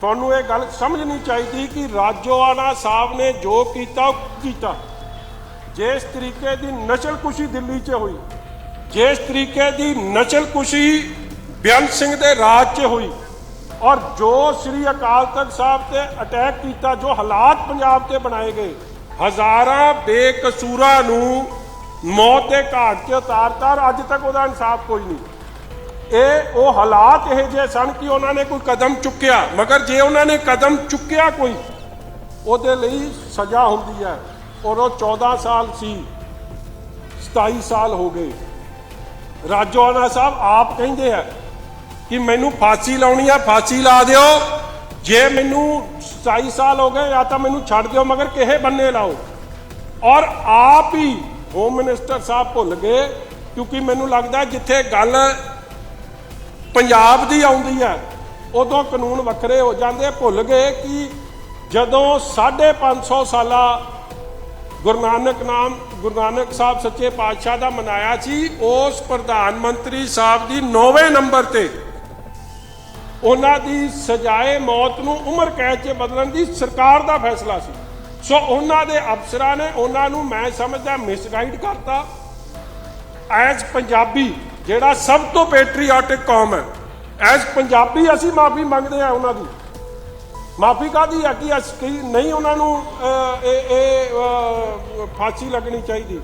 ਤੁਹਾਨੂੰ ਇਹ ਗੱਲ ਸਮਝਣੀ ਚਾਹੀਦੀ ਕਿ ਰਾਜੋਆਣਾ ਸਾਹਿਬ ਨੇ ਜੋ ਕੀਤਾ ਕੀਤਾ? ਜਿਸ ਤਰੀਕੇ ਦੀ ਨਸਲਕੁਸ਼ੀ ਦਿੱਲੀ 'ਚ ਹੋਈ, ਜਿਸ ਤਰੀਕੇ ਦੀ ਨਸਲਕੁਸ਼ੀ ਬੇਅੰਤ ਸਿੰਘ ਦੇ ਰਾਜ 'ਚ ਹੋਈ, ਔਰ ਜੋ ਸ੍ਰੀ ਅਕਾਲ ਤਖਤ ਸਾਹਿਬ ਤੇ ਅਟੈਕ ਕੀਤਾ, ਜੋ ਹਾਲਾਤ ਪੰਜਾਬ ਤੇ ਬਣਾਏ ਗਏ, ਹਜ਼ਾਰਾਂ ਬੇਕਸੂਰਾਂ ਨੂੰ ਮੌਤ ਦੇ ਘਾਟ 'ਚ ਉਤਾਰਤਾ, ਔਰ ਅੱਜ ਤੱਕ ਉਹਦਾ ਇਨਸਾਫ ਕੋਈ ਨਹੀਂ। ਇਹ ਉਹ ਹਾਲਾਤ ਇਹ ਜੇ ਸਨ ਕਿ ਉਹਨਾਂ ਨੇ ਕੋਈ ਕਦਮ ਚੁੱਕਿਆ, ਮਗਰ ਜੇ ਉਹਨਾਂ ਨੇ ਕਦਮ ਚੁੱਕਿਆ ਕੋਈ, ਉਹਦੇ ਲਈ ਸਜ਼ਾ ਹੁੰਦੀ ਹੈ। ਔਰ ਉਹ 14 ਸਾਲ ਸੀ 27 ਸਾਲ ਹੋ ਗਏ। ਰਾਜੋਆਣਾ ਸਾਹਿਬ, ਆਪ ਕਹਿੰਦੇ ਆ ਕਿ ਮੈਨੂੰ ਫਾਂਸੀ ਲਾਉਣੀ ਆ, ਫਾਂਸੀ ਲਾ ਦਿਓ। ਜੇ ਮੈਨੂੰ 27 ਸਾਲ ਹੋ ਗਏ, ਜਾਂ ਤਾਂ ਮੈਨੂੰ ਛੱਡ ਦਿਓ, ਮਗਰ ਕਿਹੇ ਬੰਨੇ ਲਾਓ। ਔਰ ਆਪ ਹੀ ਹੋਮ ਮਿਨਿਸਟਰ ਸਾਹਿਬ ਭੁੱਲ ਗਏ, ਕਿਉਂਕਿ ਮੈਨੂੰ ਲੱਗਦਾ ਜਿੱਥੇ ਗੱਲ ਪੰਜਾਬ ਦੀ ਆਉਂਦੀ ਹੈ, ਉਦੋਂ ਕਾਨੂੰਨ ਵੱਖਰੇ ਹੋ ਜਾਂਦੇ, ਭੁੱਲ ਗਏ ਕਿ ਜਦੋਂ 550 ਸਾਲਾ ਗੁਰੂ ਨਾਨਕ ਨਾਮ, ਗੁਰੂ ਨਾਨਕ ਸਾਹਿਬ ਸੱਚੇ ਪਾਤਸ਼ਾਹ ਦਾ ਮਨਾਇਆ ਸੀ, ਉਸ ਪ੍ਰਧਾਨ ਮੰਤਰੀ ਸਾਹਿਬ ਦੀ 9ਵੇਂ ਨੰਬਰ ਤੇ ਉਹਨਾਂ ਦੀ ਸਜ਼ਾਏ ਮੌਤ ਨੂੰ ਉਮਰ ਕੈਦ 'ਚ ਬਦਲਣ ਦੀ ਸਰਕਾਰ ਦਾ ਫੈਸਲਾ ਸੀ। ਸੋ ਉਹਨਾਂ ਦੇ ਅਫਸਰਾਂ ਨੇ ਉਹਨਾਂ ਨੂੰ, ਮੈਂ ਸਮਝਦਾ, ਮਿਸਗਾਈਡ ਕਰਤਾ। ਐਜ਼ ਪੰਜਾਬੀ ਜਿਹੜਾ ਸਭ ਤੋਂ ਪੈਟਰੀਆਟਿਕ ਕੌਮ ਹੈ। ਐਜ਼ ਪੰਜਾਬੀ ਅਸੀਂ ਮਾਫੀ ਮੰਗਦੇ ਆ ਉਹਨਾਂ ਦੀ। ਮਾਫੀ ਕਾਦੀ ਹੈ ਕਿ ਅਸੀਂ ਨਹੀਂ ਉਹਨਾਂ ਨੂੰ ਇਹ ਇਹ ਫਾਂਸੀ ਲੱਗਣੀ ਚਾਹੀਦੀ।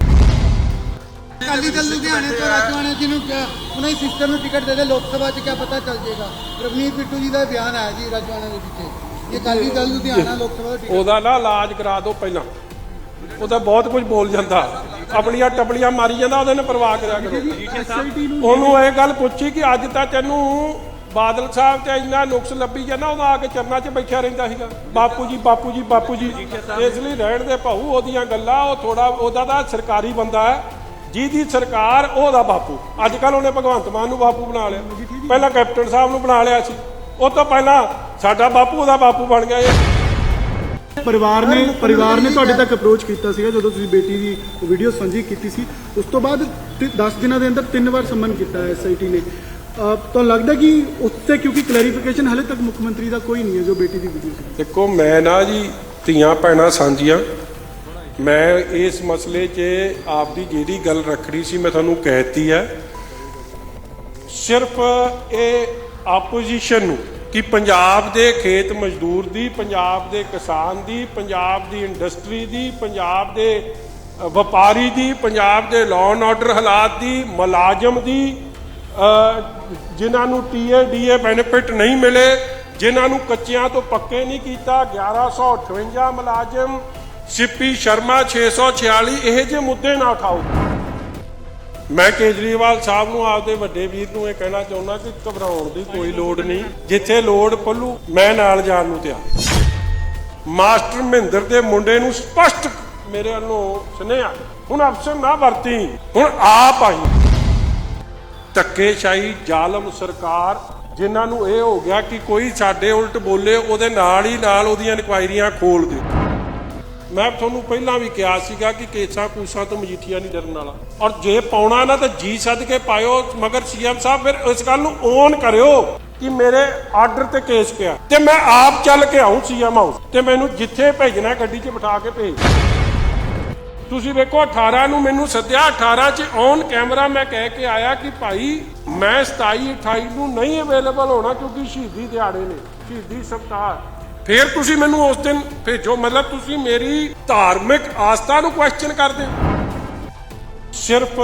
ਅਕਾਲੀ ਦਲ ਲੁਧਿਆਣੇ ਤੋਂ ਰਾਜਵਾਨਾ ਜੀ ਨੂੰ ਉਹਨਾਂ ਦੀ ਸਿਸਟਰ ਨੂੰ ਟਿਕਟ ਦੇ ਦੇ ਲੋਕ ਸਭਾ 'ਚ ਕਿਆ ਪਤਾ ਚੱਲ ਜਾਏਗਾ। ਰਵਨੀਤ ਬਿੱਟੂ ਜੀ ਦਾ ਬਿਆਨ ਆਇਆ ਜੀ ਰਾਜਵਾਨਾ ਦੇ ਪਿੱਛੇ ਇਹ ਅਕਾਲੀ ਦਲ ਲੁਧਿਆਣਾ ਲੋਕ ਸਭਾ ਦਾ ਉਹਦਾ ਨਾ ਇਲਾਜ ਕਰਾ ਦਿਓ ਪਹਿਲਾਂ। ਉਹਦਾ ਬਹੁਤ ਕੁਝ ਬੋਲ ਜਾਂਦਾ। ਆਪਣੀਆਂ ਟਪਲੀਆਂ ਮਾਰੀ ਜਾਂਦਾ, ਉਹਦੇ ਨੇ ਪਰਵਾਹ ਕਰਿਆ ਕਰੋ। ਉਹਨੂੰ ਇਹ ਗੱਲ ਪੁੱਛੀ ਕਿ ਅੱਜ ਤਾਂ ਤੈਨੂੰ ਬਾਦਲ ਸਾਹਿਬ ਤੇ ਇੰਨਾ ਨੁਕਸ ਲੱਭੀ ਜਾਂਦਾ, ਉਹਦਾ ਆ ਕੇ ਚਰਨਾਂ 'ਚ ਬੈਠਾ ਰਹਿੰਦਾ ਸੀਗਾ। ਬਾਪੂ ਜੀ ਬਾਪੂ ਜੀ ਬਾਪੂ ਜੀ, ਇਸ ਲਈ ਰਹਿਣ ਦੇ ਭਾਊ ਉਹਦੀਆਂ ਗੱਲਾਂ, ਉਹ ਥੋੜਾ ਉਹਦਾ ਤਾਂ ਸਰਕਾਰੀ ਬੰਦਾ ਹੈ। ਜਿਹਦੀ ਸਰਕਾਰ ਉਹਦਾ ਬਾਪੂ। ਅੱਜ ਕੱਲ ਉਹਨੇ ਭਗਵੰਤ ਮਾਨ ਨੂੰ ਬਾਪੂ ਬਣਾ ਲਿਆ। ਪਹਿਲਾਂ ਕੈਪਟਨ ਸਾਹਿਬ ਨੂੰ ਬਣਾ ਲਿਆ ਸੀ। ਉਹ ਤੋਂ ਪਹਿਲਾਂ ਸਾਡਾ ਬਾਪੂ ਉਹਦਾ ਬਾਪੂ ਬਣ ਗਿਆ ਇਹ ਪਰਿਵਾਰ ਨੇ ਪਰਿਵਾਰ ਨੇ ਤੁਹਾਡੇ ਤੱਕ ਅਪਰੋਚ ਕੀਤਾ ਸੀਗਾ ਜਦੋਂ ਤੁਸੀਂ ਬੇਟੀ ਦੀ ਵੀਡੀਓ ਸਾਂਝੀ ਕੀਤੀ ਸੀ। ਉਸ ਤੋਂ ਬਾਅਦ 10 ਦਿਨਾਂ ਦੇ ਅੰਦਰ ਤਿੰਨ ਵਾਰ ਸੰਮਨ ਕੀਤਾ ਹੈ ਐਸਆਈਟੀ ਨੇ। ਤੁਹਾਨੂੰ ਲੱਗਦਾ ਕਿ ਉੱਤੇ ਕਿਉਂਕਿ ਕਲੈਰੀਫਿਕੇਸ਼ਨ ਹਲੇ ਤੱਕ ਮੁੱਖ ਮੰਤਰੀ ਦਾ ਕੋਈ ਨਹੀਂ ਹੈ ਜੋ ਬੇਟੀ ਦੀ ਵੀਡੀਓ ਸੀ? ਦੇਖੋ ਮੈਂ ਨਾ ਜੀ ਧੀਆਂ ਭੈਣਾਂ ਸਾਂਝੀਆਂ। ਮੈਂ ਇਸ ਮਸਲੇ 'ਚ ਆਪਦੀ ਜਿਹੜੀ ਗੱਲ ਰੱਖਣੀ ਸੀ ਮੈਂ ਤੁਹਾਨੂੰ ਕਹਿਤੀ ਹੈ। ਸਿਰਫ ਇਹ ਆਪੋਜੀਸ਼ਨ ਨੂੰ ਕਿ ਪੰਜਾਬ ਦੇ ਖੇਤ ਮਜ਼ਦੂਰ ਦੀ, ਪੰਜਾਬ ਦੇ ਕਿਸਾਨ ਦੀ, ਪੰਜਾਬ ਦੀ ਇੰਡਸਟਰੀ ਦੀ, ਪੰਜਾਬ ਦੇ ਵਪਾਰੀ ਦੀ, ਪੰਜਾਬ ਦੇ ਲਾਅ ਐਂਡ ਆਰਡਰ ਹਾਲਾਤ ਦੀ, ਮੁਲਾਜ਼ਮ ਦੀ ਜਿਨ੍ਹਾਂ ਨੂੰ ਟੀਏ ਡੀਏ ਬੈਨੀਫਿਟ ਨਹੀਂ ਮਿਲੇ, ਜਿਨ੍ਹਾਂ ਨੂੰ ਕੱਚਿਆਂ ਤੋਂ ਪੱਕੇ ਨਹੀਂ ਕੀਤਾ 1158 ਮੁਲਾਜ਼ਮ ਸਿੱਪੀ ਸ਼ਰਮਾ 646 ਇਹ ਜਿਹੇ ਮੁੱਦੇ ਨਾ ਉਠਾਓ। ਮੈਂ ਕੇਜਰੀਵਾਲ ਸਾਹਿਬ ਨੂੰ ਆਪਦੇ ਵੱਡੇ ਵੀਰ ਨੂੰ ਇਹ ਕਹਿਣਾ ਚਾਹੁੰਦਾ ਕਿ ਘਬਰਾਉਣ ਦੀ ਕੋਈ ਲੋੜ ਨਹੀਂ। ਜਿੱਥੇ ਲੋੜ ਪੱਲੂ, ਮੈਂ ਨਾਲ ਜਾਣ ਨੂੰ ਤਿਆਰ। ਮਾਸਟਰ ਮਹਿੰਦਰ ਦੇ ਮੁੰਡੇ ਨੂੰ ਸਪਸ਼ਟ ਮੇਰੇ ਵੱਲੋਂ ਸੁਨੇਹਾ, ਹੁਣ ਅਫਸਰ ਨਾ ਵਰਤੀ, ਹੁਣ ਆਪ ਆਈ। ਧੱਕੇਸ਼ਾਹੀ ਜ਼ਾਲਮ ਸਰਕਾਰ, ਜਿਨ੍ਹਾਂ ਨੂੰ ਇਹ ਹੋ ਗਿਆ ਕਿ ਕੋਈ ਸਾਡੇ ਉਲਟ ਬੋਲੇ, ਉਹਦੇ ਨਾਲ ਹੀ ਨਾਲ ਉਹਦੀਆਂ ਇਨਕੁਆਇਰੀਆਂ ਖੋਲ ਦਿਓ। ਮੈਂ ਤੁਹਾਨੂੰ ਪਹਿਲਾਂ ਵੀ ਕਿਹਾ ਸੀਗਾ ਕਿ ਕੇਸਾਂ ਕੂਸਾਂ ਤੋਂ ਮਜੀਠੀਆ ਨਹੀਂ ਡਰਨ ਵਾਲਾ। ਔਰ ਜੇ ਪਾਉਣਾ ਨਾ ਤਾਂ ਜੀ ਸੱਦ ਕੇ ਪਾਇਓ, ਮਗਰ ਸੀਐਮ ਸਾਹਿਬ ਫਿਰ ਇਸ ਗੱਲ ਨੂੰ ਓਨ ਕਰਿਓ ਕਿ ਮੇਰੇ ਆਰਡਰ ਤੇ ਕੇਸ ਪਿਆ। ਤੇ ਮੈਂ ਆਪ ਚੱਲ ਕੇ ਆਉਂ ਸੀਐਮ ਹਾਊਸ ਤੇ ਮੈਨੂੰ ਜਿੱਥੇ ਭੇਜਣਾ ਗੱਡੀ 'ਚ ਬਿਠਾ ਕੇ ਭੇਜ। ਤੁਸੀਂ ਵੇਖੋ 18 ਨੂੰ ਮੈਨੂੰ ਸੱਦਿਆ 18 ਚ ਔਨ ਕੈਮਰਾ ਮੈਂ ਕਹਿ ਕੇ ਆਇਆ ਕਿ ਭਾਈ ਮੈਂ 27 28 ਨੂੰ ਨਹੀਂ ਅਵੇਲੇਬਲ ਹੋਣਾ ਕਿਉਂਕਿ ਸ਼ਹੀਦੀ ਦਿਹਾੜੇ ਨੇ, ਸ਼ਹੀਦੀ ਸਪਤਾਹ ਫਿਰ ਤੁਸੀਂ ਮੈਨੂੰ ਉਸ ਦਿਨ ਭੇਜੋ ਮਤਲਬ ਤੁਸੀਂ ਮੇਰੀ ਧਾਰਮਿਕ ਆਸਥਾ ਨੂੰ ਕੁਐਸਚਨ ਕਰਦੇ ਹੋ। ਸਿਰਫ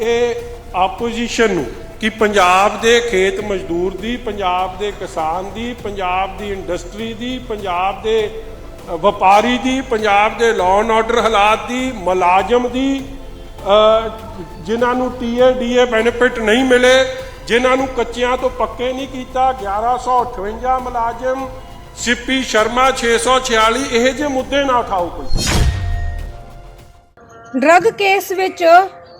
ਇਹ ਆਪੋਜੀਸ਼ਨ ਨੂੰ ਕਿ ਪੰਜਾਬ ਦੇ ਖੇਤ ਮਜ਼ਦੂਰ ਦੀ ਪੰਜਾਬ ਦੇ ਕਿਸਾਨ ਦੀ ਪੰਜਾਬ ਦੀ ਇੰਡਸਟਰੀ ਦੀ ਪੰਜਾਬ ਦੇ ਵਪਾਰੀ ਦੀ ਪੰਜਾਬ ਦੇ ਲਾਅ ਐਂਡ ਆਰਡਰ ਹਾਲਾਤ ਦੀ ਮੁਲਾਜ਼ਮ ਦੀ ਅ, ਜਿਨ੍ਹਾਂ ਨੂੰ ਟੀਏ ਡੀਏ ਬੈਨੀਫਿਟ ਨਹੀਂ ਮਿਲੇ ਜਿਨ੍ਹਾਂ ਨੂੰ ਕੱਚਿਆਂ ਤੋਂ ਪੱਕੇ ਨਹੀਂ ਕੀਤਾ 1158 ਮੁਲਾਜ਼ਮ ਸਿੱਪੀ ਸ਼ਰਮਾ 646 ਇਹ ਜਿਹੇ ਮੁੱਦੇ ਨਾ ਉਠਾਓ ਕੋਈ। ਡਰੱਗ ਕੇਸ ਵਿੱਚ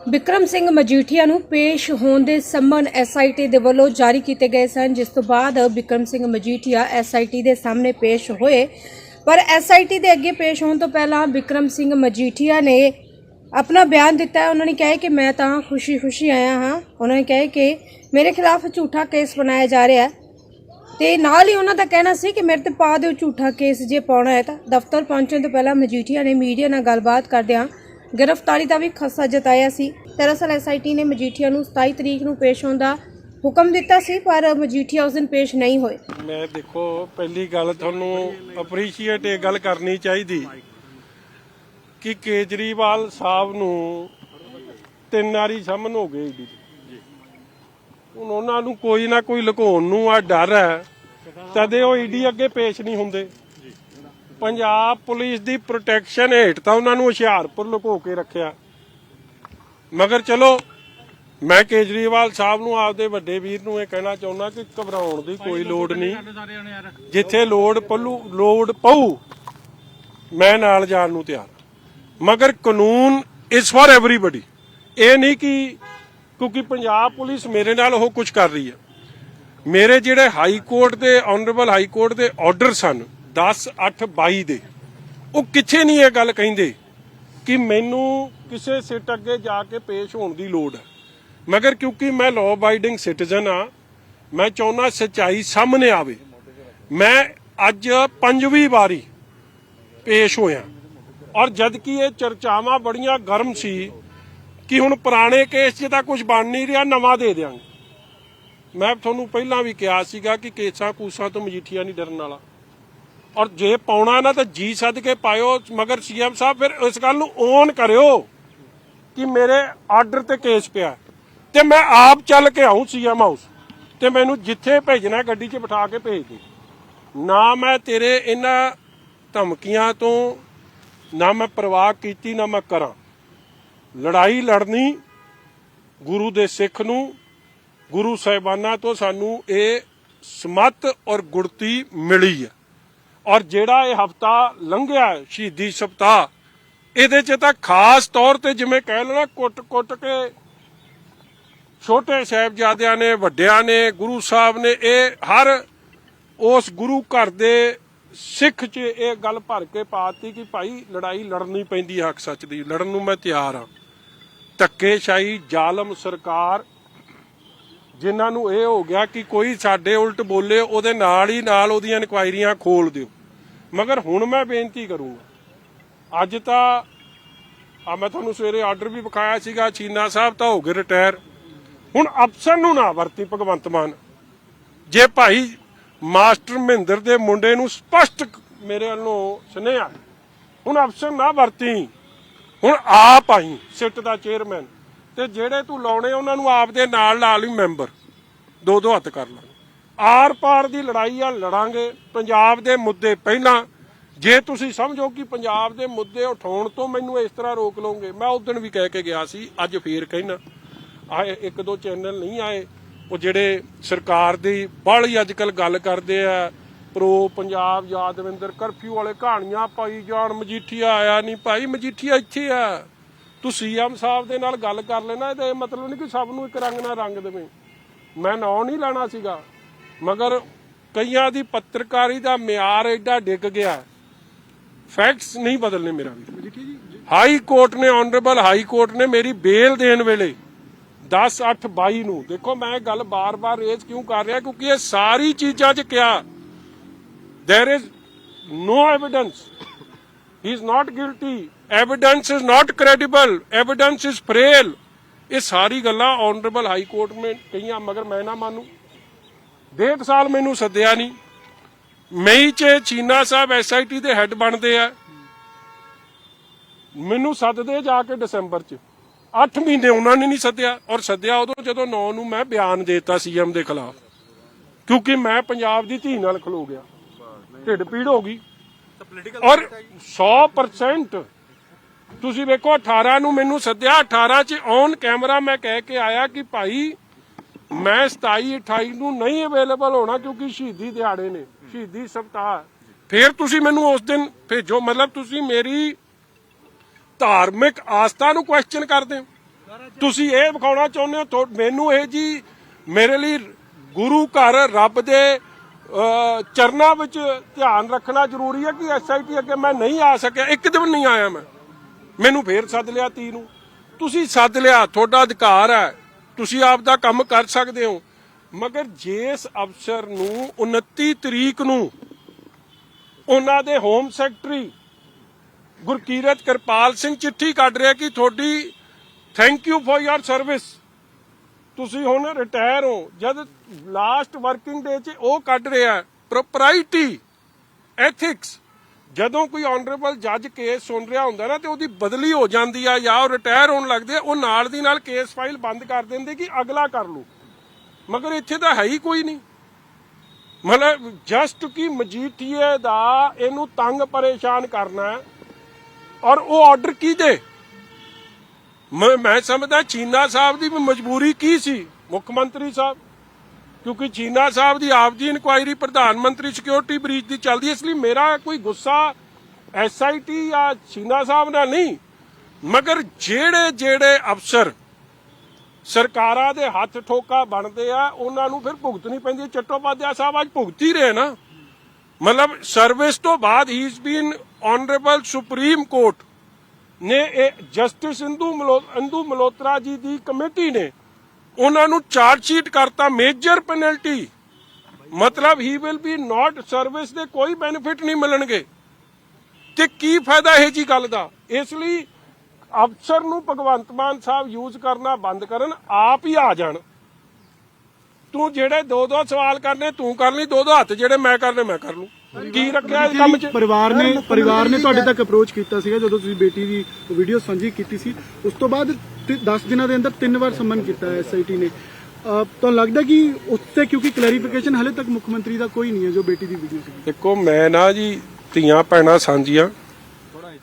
ਵਿਕਰਮ ਸਿੰਘ ਮਜੀਠੀਆ ਨੂੰ ਪੇਸ਼ ਹੋਣ ਦੇ ਸੰਮਨ ਐਸਆਈਟੀ ਦੇ ਵੱਲੋਂ ਜਾਰੀ ਕੀਤੇ ਗਏ ਸਨ, ਜਿਸ ਤੋਂ ਬਾਅਦ ਵਿਕਰਮ ਸਿੰਘ ਮਜੀਠੀਆ ਐਸਆਈਟੀ ਦੇ ਸਾਹਮਣੇ ਪੇਸ਼ ਹੋਏ। ਪਰ ਐਸਆਈਟੀ ਦੇ ਅੱਗੇ ਪੇਸ਼ ਹੋਣ ਤੋਂ ਪਹਿਲਾਂ ਵਿਕਰਮ ਸਿੰਘ ਮਜੀਠੀਆ ਨੇ ਆਪਣਾ ਬਿਆਨ ਦਿੱਤਾ। ਉਹਨਾਂ ਨੇ ਕਿਹਾ ਕਿ ਮੈਂ ਤਾਂ ਖੁਸ਼ੀ-ਖੁਸ਼ੀ ਆਇਆ ਹਾਂ। ਉਹਨਾਂ ਨੇ ਕਿਹਾ ਕਿ ਮੇਰੇ ਖਿਲਾਫ ਝੂਠਾ ਕੇਸ ਬਣਾਇਆ ਜਾ ਰਿਹਾ ਹੈ। ਤੇ ਨਾਲ ਹੀ ਉਹਨਾਂ ਦਾ ਕਹਿਣਾ ਸੀ ਕਿ ਮੇਰੇ ਤੇ ਪਾ ਦਿਓ ਝੂਠਾ ਕੇਸ ਜੇ ਪਾਉਣਾ ਹੈ ਤਾਂ। ਦਫ਼ਤਰ ਪਹੁੰਚਣ ਤੋਂ ਪਹਿਲਾਂ ਮਜੀਠੀਆ ਨੇ ਮੀਡੀਆ ਨਾਲ ਗੱਲਬਾਤ ਕਰਦਿਆਂ ਗ੍ਰਿਫਤਾਰੀ ਦਾ ਵੀ ਖਸਾ ਜਤਾਇਆ ਸੀ। ਦਰਅਸਲ ਐਸਆਈਟੀ ਨੇ ਮਜੀਠੀਆ ਨੂੰ 27 ਤਰੀਕ ਨੂੰ ਪੇਸ਼ ਹੋਣ ਦਾ ਹੁਕਮ ਦਿੱਤਾ ਸੀ, ਪਰ ਮਜੀਠੀਆ ਉਸ ਦਿਨ ਪੇਸ਼ ਨਹੀਂ ਹੋਏ। ਮੈਂ ਦੇਖੋ, ਪਹਿਲੀ ਗੱਲ ਤੁਹਾਨੂੰ ਅਪਰੀਸ਼ੀਏਟ ਇਹ ਗੱਲ ਕਰਨੀ ਚਾਹੀਦੀ ਕਿ ਕੇਜਰੀਵਾਲ ਸਾਹਿਬ ਨੂੰ ਤਿੰਨ ਵਾਰੀ ਸਮਨ ਹੋ ਗਏ ਜੀ ਹੁਣ ਉਹਨਾਂ ਨੂੰ ਕੋਈ ਨਾ ਕੋਈ ਲੁਕਾਉਣ ਨੂੰ ਆ ਡਰ ਹੈ। ਤਦੇ ਉਹ ਈਡੀ ਅੱਗੇ ਪੇਸ਼ ਨਹੀਂ ਹੁੰਦੇ। ਪੰਜਾਬ ਪੁਲਿਸ ਦੀ ਪ੍ਰੋਟੈਕਸ਼ਨ ਹੇਠ ਤਾਂ ਉਹਨਾਂ ਨੂੰ ਹੁਸ਼ਿਆਰਪੁਰ ਲੁਕੋ ਕੇ ਰੱਖਿਆ। ਮਗਰ ਚਲੋ, ਮੈਂ ਕੇਜਰੀਵਾਲ ਸਾਹਿਬ ਨੂੰ ਆਪਦੇ ਵੱਡੇ ਵੀਰ ਨੂੰ ਇਹ ਕਹਿਣਾ ਚਾਹੁੰਦਾ ਕਿ ਘਬਰਾਉਣ ਦੀ ਕੋਈ ਲੋੜ ਨਹੀਂ। ਜਿੱਥੇ ਲੋੜ ਪੱਲੂ, ਲੋੜ ਪਊ, ਮੈਂ ਨਾਲ ਜਾਣ ਨੂੰ ਤਿਆਰ। ਮਗਰ ਕਾਨੂੰਨ ਇਸ ਫॉर ਐਵਰੀਬਾਡੀ ਇਹ ਨਹੀਂ ਕਿ ਕਿਉਂਕਿ ਪੰਜਾਬ ਪੁਲਿਸ ਮੇਰੇ ਨਾਲ ਉਹ ਕੁਝ ਕਰ ਰਹੀ ਹੈ। ਮੇਰੇ ਜਿਹੜੇ ਹਾਈ ਕੋਰਟ ਦੇ ਆਨਰੇਬਲ ਹਾਈ ਕੋਰਟ ਦੇ ਆਰਡਰ ਸਨ 10 8 22 ਦੇ, ਉਹ ਕਿੱਥੇ ਨਹੀਂ ਇਹ ਗੱਲ ਕਹਿੰਦੇ ਕਿ ਮੈਨੂੰ ਕਿਸੇ ਸਿੱਟ ਅੱਗੇ ਜਾ ਕੇ ਪੇਸ਼ ਹੋਣ ਦੀ ਲੋੜ ਹੈ। ਮਗਰ ਕਿਉਂਕਿ ਮੈਂ ਲਾਅ ਅਬਾਈਡਿੰਗ ਸਿਟੀਜ਼ਨ ਆ ਮੈਂ ਚਾਹੁੰਦਾ ਸੱਚਾਈ ਸਾਹਮਣੇ ਆਵੇ। ਮੈਂ ਅੱਜ ਪੰਜਵੀਂ ਵਾਰੀ ਪੇਸ਼ ਹੋਇਆ। ਔਰ ਜਦ ਕਿ ਇਹ ਚਰਚਾਵਾਂ ਬੜੀਆਂ ਗਰਮ ਸੀ ਕਿ ਹੁਣ ਪੁਰਾਣੇ ਕੇਸ 'ਚ ਤਾਂ ਕੁਝ ਬਣ ਨਹੀਂ ਰਿਹਾ, ਨਵਾਂ ਦੇ ਦਿਆਂਗੇ। ਮੈਂ ਤੁਹਾਨੂੰ ਪਹਿਲਾਂ ਵੀ ਕਿਹਾ ਸੀਗਾ ਕਿ ਕੇਸਾਂ ਕੂਸਾਂ ਤੋਂ ਮਜੀਠੀਆ ਨਹੀਂ ਡਰਨ ਵਾਲਾ। ਔਰ ਜੇ ਪਾਉਣਾ ਨਾ ਤਾਂ ਜੀ ਸੱਦ ਕੇ ਪਾਇਓ, ਮਗਰ ਸੀਐਮ ਸਾਹਿਬ ਫਿਰ ਇਸ ਗੱਲ ਨੂੰ ਓਨ ਕਰਿਓ ਕਿ ਮੇਰੇ ਆਰਡਰ ਤੇ ਕੇਸ ਪਿਆ ਤੇ ਮੈਂ ਆਪ ਚੱਲ ਕੇ ਆਉਂ ਸੀਐਮ ਹਾਊਸ ਤੇ ਮੈਨੂੰ ਜਿੱਥੇ ਭੇਜਣਾ ਗੱਡੀ 'ਚ ਬਿਠਾ ਕੇ ਭੇਜ ਦੇ। ਨਾ ਮੈਂ ਤੇਰੇ ਇਹਨਾਂ ਧਮਕੀਆਂ ਤੋਂ, ਨਾ ਮੈਂ ਪਰਵਾਹ ਕੀਤੀ, ਨਾ ਮੈਂ ਕਰਾਂ। ਲੜਾਈ ਲੜਨੀ ਗੁਰੂ ਦੇ ਸਿੱਖ ਨੂੰ, ਗੁਰੂ ਸਾਹਿਬਾਨਾਂ ਤੋਂ ਸਾਨੂੰ ਇਹ ਸਮਤ ਔਰ ਗੁੜਤੀ ਮਿਲੀ ਹੈ। ਔਰ ਜਿਹੜਾ ਇਹ ਹਫਤਾ ਲੰਘਿਆ ਸ਼ਹੀਦੀ ਸਪਤਾਹ, ਇਹਦੇ 'ਚ ਤਾਂ ਖਾਸ ਤੌਰ ਤੇ ਜਿਵੇਂ ਕਹਿ ਲੈਣਾ ਕੁੱਟ-ਕੁੱਟ ਕੇ ਛੋਟੇ ਸਾਹਿਬਜ਼ਾਦਿਆਂ ਨੇ, ਵੱਡਿਆਂ ਨੇ, ਗੁਰੂ ਸਾਹਿਬ ਨੇ ਇਹ ਹਰ ਉਸ ਗੁਰੂ ਘਰ ਦੇ ਸਿੱਖ 'ਚ ਇਹ ਗੱਲ ਭਰ ਕੇ ਪਾਤੀ ਕਿ ਭਾਈ ਲੜਾਈ ਲੜਨੀ ਪੈਂਦੀ ਹੱਕ ਸੱਚ ਦੀ, ਲੜਨ ਨੂੰ ਮੈਂ ਤਿਆਰ ਹਾਂ। ਧੱਕੇਸ਼ਾਹੀ ਜ਼ਾਲਮ ਸਰਕਾਰ, ਜਿਨ੍ਹਾਂ ਨੂੰ ਇਹ ਹੋ ਗਿਆ ਕਿ ਕੋਈ ਸਾਡੇ ਉਲਟ ਬੋਲੇ, ਉਹਦੇ ਨਾਲ ਹੀ ਨਾਲ ਉਹਦੀਆਂ ਇਨਕੁਆਇਰੀਆਂ ਖੋਲ ਦਿਓ। ਮਗਰ ਹੁਣ ਮੈਂ ਬੇਨਤੀ ਕਰੂੰਗਾ, ਅੱਜ ਤਾਂ, ਆ ਮੈਂ ਤੁਹਾਨੂੰ ਸਵੇਰੇ ਆਰਡਰ ਵੀ ਵਿਖਾਇਆ ਸੀਗਾ, ਚੀਨਾ ਸਾਹਿਬ ਤਾਂ ਹੋ ਗਏ ਰਿਟਾਇਰ ਹੁਣ ਅਫਸਰ ਨੂੰ ਨਾ ਵਰਤੀ ਭਗਵੰਤ ਮਾਨ। ਜੇ ਭਾਈ ਮਾਸਟਰ ਮਹਿੰਦਰ ਦੇ ਮੁੰਡੇ ਨੂੰ ਸਪਸ਼ਟ ਮੇਰੇ ਵੱਲੋਂ ਸੁਨੇਹਾ, ਹੁਣ ਅਫਸਰ ਨਾ ਵਰਤੀ। ਹੁਣ ਆਪ ਆਈ, ਸਿੱਟ ਦਾ ਚੇਅਰਮੈਨ। ਤੇ ਜਿਹੜੇ ਤੂੰ ਲਾਉਣੇ, ਉਹਨਾਂ ਨੂੰ ਆਪ ਦੇ ਨਾਲ ਨਾਲ ਹੀ ਮੈਂਬਰ। ਦੋ ਦੋ ਹੱਥ ਕਰ ਲਾਂਗੇ। ਆਰ ਪਾਰ ਦੀ ਲੜਾਈ ਆ, ਲੜਾਂਗੇ। ਪੰਜਾਬ ਦੇ ਮੁੱਦੇ ਪਹਿਲਾਂ। ਜੇ ਤੁਸੀਂ ਸਮਝੋ ਕਿ ਪੰਜਾਬ ਦੇ ਮੁੱਦੇ ਉਠਾਉਣ ਤੋਂ ਮੈਨੂੰ ਇਸ ਤਰ੍ਹਾਂ ਰੋਕ ਲਓਗੇ, ਮੈਂ ਉਸ ਦਿਨ ਵੀ ਕਹਿ ਕੇ ਗਿਆ ਸੀ, ਅੱਜ ਫੇਰ ਕਹਿਣਾ। ਆਏ, ਇੱਕ ਦੋ ਚੈਨਲ ਨਹੀਂ ਆਏ। ਉਹ ਜਿਹੜੇ ਸਰਕਾਰ ਦੀ ਬਾਹਲੀ ਅੱਜ ਕੱਲ ਗੱਲ ਕਰਦੇ ਆ ਪ੍ਰੋ ਪੰਜਾਬ ਯਾਦਵਿੰਦਰ ਕਰਫਿਊ ਵਾਲੇ ਕਹਾਣੀਆਂ ਪਾਈ ਜਾਣ ਮਜੀਠੀਆ ਆਇਆ ਨਹੀਂ ਭਾਈ ਮਜੀਠੀਆ ਇੱਥੇ ਆ। ਤੂੰ ਸੀਐਮ ਸਾਹਿਬ ਦੇ ਨਾਲ ਗੱਲ ਕਰ ਲੈਣਾ ਇਹਦਾ ਇਹ ਮਤਲਬ ਨਹੀਂ ਕਿ ਸਭ ਨੂੰ ਇੱਕ ਰੰਗ ਨਾਲ ਰੰਗ ਦੇਵੇਂ। ਮੈਂ ਨਾਂ ਨਹੀਂ ਲੈਣਾ ਸੀਗਾ ਮਗਰ ਕਈਆਂ ਦੀ ਪੱਤਰਕਾਰੀ ਦਾ ਮਿਆਰ ਐਡਾ ਡਿੱਗ ਗਿਆ। ਫੈਕਟਸ ਨਹੀਂ ਬਦਲਨੇ ਮੇਰਾ ਵੀ ਹਾਈ ਕੋਰਟ ਨੇ ਆਨਰੇਬਲ ਹਾਈ ਕੋਰਟ ਨੇ ਮੇਰੀ ਬੇਲ ਦੇਣ ਵੇਲੇ 10 8 22 ਨੂੰ ਦੇਖੋ ਮੈਂ ਇਹ ਗੱਲ ਬਾਰ-ਬਾਰ ਰੇਜ਼ ਕਿਉਂ ਕਰ ਰਿਹਾ ਕਿਉਂਕਿ ਇਹ ਸਾਰੀ ਚੀਜ਼ਾਂ 'ਚ ਕਿਹਾ there is no evidence. He is not guilty. Evidence is not credible. Evidence is frail. ਇਹ ਸਾਰੀ ਗੱਲਾਂ ਆਨਰੇਬਲ ਹਾਈ ਕੋਰਟ ਨੇ ਕਹੀਆਂ, ਮਗਰ ਮੈਂ ਨਾ ਮੰਨੂ। ਡੇਢ ਸਾਲ ਮੈਨੂੰ ਸੱਦਿਆ ਨਹੀਂ। ਮਈ ਚ ਚੀਨਾ ਸਾਹਿਬ ਐਸਆਈਟੀ ਦੇ ਹੈੱਡ ਬਣਦੇ ਆ। ਮੈਨੂੰ ਸੱਦਦੇ ਜਾ ਕੇ ਦਸੰਬਰ ਚ। 8 ਮਹੀਨੇ ਉਹਨਾਂ ਨੇ ਨਹੀਂ ਸੱਦਿਆ। ਔਰ ਸੱਦਿਆ ਉਦੋਂ ਜਦੋਂ 9 ਨੂੰ ਮੈਂ ਬਿਆਨ ਦੇਤਾ ਸੀਐਮ ਦੇ ਖਿਲਾਫ। ਕਿਉਂਕਿ ਮੈਂ ਪੰਜਾਬ ਦੀ ਧੀ ਨਾਲ ਖਲੋ ਗਿਆ। ਢਿੱਡ ਪੀੜ ਹੋ ਗਈ। ਔਰ 100% ਤੁਸੀਂ ਵੇਖੋ 18 ਨੂੰ ਮੈਨੂੰ ਸੱਦਿਆ 18 ਚ ਔਨ ਕੈਮਰਾ ਮੈਂ ਕਹਿ ਕੇ ਆਇਆ ਕਿ ਭਾਈ ਮੈਂ 27 28 ਨੂੰ ਨਹੀਂ ਅਵੇਲੇਬਲ ਹੋਣਾ ਕਿਉਂਕਿ ਸ਼ਹੀਦੀ ਦਿਹਾੜੇ ਨੇ ਸ਼ਹੀਦੀ ਸਪਤਾਹ ਫਿਰ ਤੁਸੀਂ ਮੈਨੂੰ ਉਸ ਦਿਨ ਭੇਜੋ ਮਤਲਬ ਤੁਸੀਂ ਮੇਰੀ ਧਾਰਮਿਕ ਆਸਥਾ ਨੂੰ ਕੁਐਸਚਨ ਕਰਦੇ ਹੋ। ਤੁਸੀਂ ਇਹ ਵਿਖਾਉਣਾ ਚਾਹੁੰਦੇ ਹੋ ਮੈਨੂੰ ਇਹ ਜੀ ਮੇਰੇ ਲਈ ਗੁਰੂ ਘਰ ਰੱਬ ਦੇ ਚਰਨਾਂ ਵਿੱਚ ਧਿਆਨ ਰੱਖਣਾ ਜ਼ਰੂਰੀ ਹੈ ਕਿ ਐਸਆਈਟੀ ਅੱਗੇ ਮੈਂ ਨਹੀਂ ਆ ਸਕਿਆ। ਇੱਕ ਦਿਨ ਨਹੀਂ ਆਇਆ ਮੈਂ। ਮੈਨੂੰ ਫੇਰ ਸੱਦ ਲਿਆ ਤੀ ਨੂੰ। ਤੁਸੀਂ ਸੱਦ ਲਿਆ, ਤੁਹਾਡਾ ਅਧਿਕਾਰ ਹੈ। ਤੁਸੀਂ ਆਪ ਦਾ ਕੰਮ ਕਰ ਸਕਦੇ ਹੋ। ਮਗਰ ਜਿਸ ਅਫਸਰ ਨੂੰ 29 ਤਰੀਕ ਨੂੰ ਉਹਨਾਂ ਦੇ ਹੋਮ ਸੈਕਟਰੀ ਗੁਰਕੀਰਤ ਕਿਰਪਾਲ ਸਿੰਘ ਚਿੱਠੀ ਕੱਢ ਰਿਹਾ ਕਿ ਤੁਹਾਡੀ thank you for your service ਤੁਸੀਂ ਹੁਣ ਰਿਟਾਇਰ ਹੋ ਜਦ ਲਾਸਟ ਵਰਕਿੰਗ ਡੇ 'ਚ ਉਹ ਕੱਢ ਰਿਹਾ ਪ੍ਰੋਪਰਾਈਟੀ ਐਥਿਕਸ ਜਦੋਂ ਕੋਈ ਆਨਰੇਬਲ ਜੱਜ ਕੇਸ ਸੁਣ ਰਿਹਾ ਹੁੰਦਾ ਨਾ ਤੇ ਉਹਦੀ ਬਦਲੀ ਹੋ ਜਾਂਦੀ ਆ ਜਾਂ ਉਹ ਰਿਟਾਇਰ ਹੋਣ ਲੱਗਦੇ ਆ, ਉਹ ਨਾਲ ਦੀ ਨਾਲ ਕੇਸ ਫਾਈਲ ਬੰਦ ਕਰ ਦਿੰਦੇ ਕਿ ਅਗਲਾ ਕਰ ਲੂ ਮਗਰ ਇੱਥੇ ਤਾਂ ਹੈ ਹੀ ਕੋਈ ਨਹੀਂ। ਮਤਲਬ ਜਸਟ ਕਿ ਮਜੀਠੀਏ ਦਾ ਇਹਨੂੰ ਤੰਗ ਪਰੇਸ਼ਾਨ ਕਰਨਾ ਔਰ ਉਹ ਆਰਡਰ ਕੀ ਦੇ? ਮੈਂ ਮੈਂ ਸਮਝਦਾ ਚੀਨਾ ਸਾਹਿਬ ਦੀ ਮਜਬੂਰੀ ਕੀ ਸੀ, ਮੁੱਖ ਮੰਤਰੀ ਸਾਹਿਬ? ਕਿਉਂਕਿ ਚੀਨਾ ਸਾਹਿਬ ਦੀ ਆਪ ਦੀ ਇਨਕੁਆਇਰੀ ਪ੍ਰਧਾਨ ਮੰਤਰੀ ਸਿਕਿਉਰਿਟੀ ਬ੍ਰੀਚ ਦੀ ਚੱਲਦੀ ਇਸ ਲਈ ਮੇਰਾ ਕੋਈ ਗੁੱਸਾ ਐਸਆਈਟੀ ਜਾਂ ਚੀਨਾ ਸਾਹਿਬ ਨਾਲ ਨਹੀਂ। ਮਗਰ ਜਿਹੜੇ ਜਿਹੜੇ ਅਫਸਰ ਸਰਕਾਰਾਂ ਦੇ ਹੱਥ ਠੋਕਾ ਬਣਦੇ ਆ, ਉਹਨਾਂ ਨੂੰ ਫਿਰ ਭੁਗਤਣੀ ਪੈਂਦੀ ਹੈ। ਚੱਟੋਪਾਧਿਆ ਸਾਹਿਬ ਅੱਜ ਭੁਗਤ ਹੀ ਰਹੇ ਨਾ। ਮਤਲਬ ਸਰਵਿਸ ਤੋਂ ਬਾਅਦ he is been honourable Supreme Court ਨੇ ਇਹ ਜਸਟਿਸ ਇੰਦੂ ਮਲੋ, ਇੰਦੂ ਮਲੋਤਰਾ ਜੀ ਦੀ ਕਮੇਟੀ ਨੇ ਉਹਨਾਂ ਨੂੰ ਚਾਰਜ ਸ਼ੀਟ ਕਰਤਾ ਮੇਜਰ ਪੈਨਲਟੀ। ਮਤਲਬ he will be not service ਦੇ ਕੋਈ ਬੈਨੀਫਿਟ ਨਹੀਂ ਮਿਲਣਗੇ। ਤੇ ਕੀ ਫਾਇਦਾ ਇਹ ਜੀ ਗੱਲ ਦਾ? ਇਸ ਲਈ ਅਫਸਰ ਨੂੰ ਭਗਵੰਤ ਮਾਨ ਸਾਹਿਬ ਯੂਜ਼ ਕਰਨਾ ਬੰਦ ਕਰਨ ਆਪ ਹੀ ਆ ਜਾਣ। ਤੂੰ ਜਿਹੜੇ ਦੋ ਦੋ ਸਵਾਲ ਕਰਨੇ, ਤੂੰ ਕਰ ਲਈ ਦੋ ਦੋ ਹੱਥ ਜਿਹੜੇ ਮੈਂ ਕਰਨੇ, ਮੈਂ ਕਰ ਲੂੰ। ਕੀ ਰੱਖਿਆ ਇਸ ਕੰਮ 'ਚ? ਪਰਿਵਾਰ ਨੇ ਪਰਿਵਾਰ ਨੇ ਤੁਹਾਡੇ ਤੱਕ ਅਪਰੋਚ ਕੀਤਾ ਸੀਗਾ ਜਦੋਂ ਤੁਸੀਂ ਬੇਟੀ ਦੀ ਵੀਡੀਓ ਸਾਂਝੀ ਕੀਤੀ ਸੀ। ਉਸ ਤੋਂ ਬਾਅਦ 10 ਦਿਨਾਂ ਦੇ ਅੰਦਰ ਤਿੰਨ ਵਾਰ ਸੰਮਨ ਕੀਤਾ ਐਸਆਈਟੀ ਨੇ। ਤੁਹਾਨੂੰ ਲੱਗਦਾ ਕਿ ਉੱਤੇ ਕਿਉਂਕਿ ਕਲੈਰੀਫਿਕੇਸ਼ਨ ਹਲੇ ਤੱਕ ਮੁੱਖ ਮੰਤਰੀ ਦਾ ਕੋਈ ਨਹੀਂ ਹੈ ਜੋ ਬੇਟੀ ਦੀ ਵੀਡੀਓ ਸੀ। ਦੇਖੋ ਮੈਂ ਨਾ ਜੀ ਧੀਆਂ ਭੈਣਾਂ ਸਾਂਝੀਆਂ।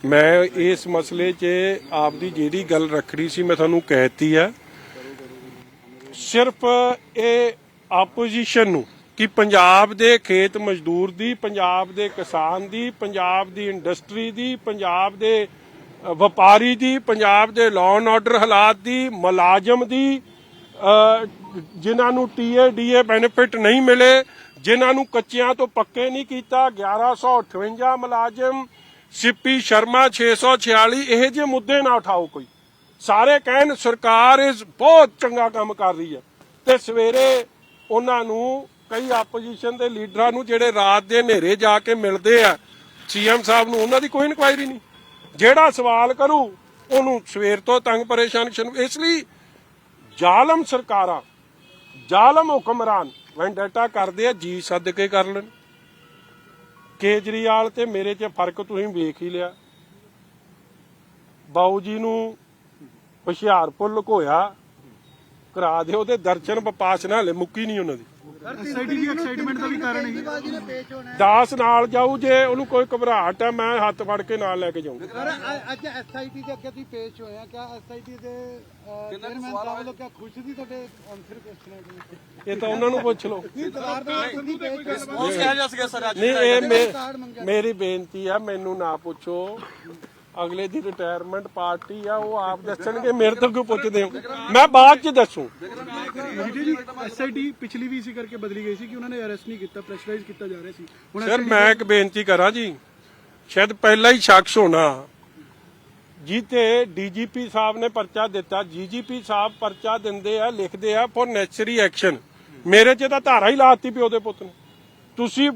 ਮੈਂ ਇਸ ਮਸਲੇ 'ਚ ਆਪਦੀ ਜਿਹੜੀ ਗੱਲ ਰੱਖਣੀ ਸੀ ਮੈਂ ਤੁਹਾਨੂੰ ਕਹਿਤੀ ਆ ਸਿਰਫ ਇਹ ਆਪੋਜੀਸ਼ਨ ਨੂੰ ਕਿ ਪੰਜਾਬ ਦੇ ਖੇਤ ਮਜ਼ਦੂਰ ਦੀ ਪੰਜਾਬ ਦੇ ਕਿਸਾਨ ਦੀ ਪੰਜਾਬ ਦੀ ਇੰਡਸਟਰੀ ਦੀ ਪੰਜਾਬ ਦੇ ਵਪਾਰੀ ਦੀ ਪੰਜਾਬ ਦੇ ਲਾਅ ਐਂਡ ਆਰਡਰ ਹਾਲਾਤ ਦੀ ਮੁਲਾਜ਼ਮ ਦੀ ਅ, ਜਿਨ੍ਹਾਂ ਨੂੰ ਟੀਏ ਡੀਏ ਬੈਨੀਫਿਟ ਨਹੀਂ ਮਿਲੇ ਜਿਨ੍ਹਾਂ ਨੂੰ ਕੱਚਿਆਂ ਤੋਂ ਪੱਕੇ ਨਹੀਂ ਕੀਤਾ 1158 ਮੁਲਾਜ਼ਮ ਸਿੱਪੀ ਸ਼ਰਮਾ 646 ਇਹ ਜਿਹੇ ਮੁੱਦੇ ਨਾ ਉਠਾਓ ਕੋਈ। ਸਾਰੇ ਕਹਿਣ ਸਰਕਾਰ ਇਸ ਬਹੁਤ ਚੰਗਾ ਕੰਮ ਕਰ ਰਹੀ ਹੈ। ਤੇ ਸਵੇਰੇ ਉਹਨਾਂ ਨੂੰ ਕਈ ਆਪੋਜੀਸ਼ਨ ਦੇ ਲੀਡਰਾਂ ਨੂੰ ਜਿਹੜੇ ਰਾਤ ਦੇ ਹਨੇਰੇ ਜਾ ਕੇ ਮਿਲਦੇ ਆ, ਸੀਐਮ ਸਾਹਿਬ ਨੂੰ ਉਹਨਾਂ ਦੀ ਕੋਈ ਇਨਕੁਆਇਰੀ ਨਹੀਂ। ਜਿਹੜਾ ਸਵਾਲ ਕਰੂ, ਉਹਨੂੰ ਸਵੇਰ ਤੋਂ ਤੰਗ ਪਰੇਸ਼ਾਨ ਇਸ ਲਈ ਜ਼ਾਲਮ ਸਰਕਾਰਾਂ, ਜ਼ਾਲਮ ਹੁਕਮਰਾਨ ਵੈਂਡੇਟਾ ਕਰਦੇ ਆ, ਜੀ ਸੱਦ ਕੇ ਕਰ ਲੈਣ। ਕੇਜਰੀਵਾਲ ਤੇ ਮੇਰੇ 'ਚ ਫ਼ਰਕ ਤੁਸੀਂ ਵੇਖ ਹੀ ਲਿਆ। ਬਾਊ ਜੀ ਨੂੰ ਹੁਸ਼ਿਆਰਪੁਰ ਲੁਕੋਇਆ, ਕਰਾ ਦਿਓ ਤੇ ਦਰਸ਼ਨ ਵਿਪਾਸਨਾ ਹਲੇ ਮੁੱਕੀ ਨਹੀਂ ਉਹਨਾਂ ਦੀ। ਐਕਸਾਈਟਮੈਂਟ ਦਾ ਵੀ ਕਾਰਨ ਹੈ। ਜੀ ਦਾਸ ਨਾਲ ਜਾਊ ਜੇ ਉਹਨੂੰ ਕੋਈ ਘਬਰਾਹਟ ਹੈ ਮੈਂ ਹੱਥ ਫੜ ਕੇ ਨਾਲ ਲੈ ਕੇ ਜਾਊਂਗਾ। ਸਰ ਅ- ਅੱਜ ਐਸਆਈਟੀ ਦੇ ਅੱਗੇ ਤੁਸੀਂ ਪੇਸ਼ ਹੋਏ ਆ ਕਿਆ ਐਸਆਈਟੀ ਦੇ ਚੇਅਰਮੈਨ ਸਾਹਿਬ ਵੱਲੋਂ ਕਿਆ ਖੁਸ਼ ਸੀ ਤੁਹਾਡੇ ਆਨਸਰ ਕੁਐਸਚਨਾਂ ਦੇ ਇਹ ਤਾਂ ਉਹਨਾਂ ਨੂੰ ਪੁੱਛ ਲਓ। ਸਰਕਾਰ ਦਾ ਪੇਸ਼ ਨਹੀਂ ਇਹ ਮੇ-। ਮੇਰੀ ਬੇਨਤੀ ਆ ਮੈਨੂੰ ਨਾ ਪੁੱਛੋ। ਅਗਲੇ ਦੀ ਰਿਟਾਇਰਮੈਂਟ ਪਾਰਟੀ ਆ ਉਹ ਆਪ ਦੱਸਣਗੇ ਮੇਰੇ ਤੋਂ ਕਿਉਂ ਪੁੱਛਦੇ ਹੋ? ਮੈਂ ਬਾਅਦ ਚ ਦੱਸੂ। ਜੀ ਜੀ ਐਸਆਈਟੀ ਪਿਛਲੀ ਵੀ ਇਸੇ ਕਰਕੇ ਬਦਲੀ ਗਈ ਸੀ ਕਿ ਉਹਨਾਂ ਨੇ ਅਰੈਸਟ ਨਹੀਂ ਕੀਤਾ ਪ੍ਰੈਸ਼ਰਾਈਜ਼ ਕੀਤਾ ਜਾ ਰਿਹਾ ਸੀ। ਸਰ ਮੈਂ ਇੱਕ ਬੇਨਤੀ ਕਰਾਂ ਜੀ ਸ਼ਾਇਦ ਪਹਿਲਾ ਹੀ ਸ਼ਖਸ ਹੋਣਾ। ਜਿੱਤੇ ਡੀਜੀਪੀ ਸਾਹਿਬ ਨੇ ਪਰਚਾ ਦਿੱਤਾ ਜੀਜੀਪੀ ਸਾਹਿਬ ਪਰਚਾ ਦਿੰਦੇ ਆ ਲਿਖਦੇ ਆ ਫॉर ਨੈਸੈਸਰੀ ਐਕਸ਼ਨ ਮੇਰੇ 'ਚ ਤਾਂ ਧਾਰਾ ਹੀ ਲਾਤੀ ਪਿਓ ਦੇ ਪੁੱਤ ਨੇ। ਤੁਸੀਂ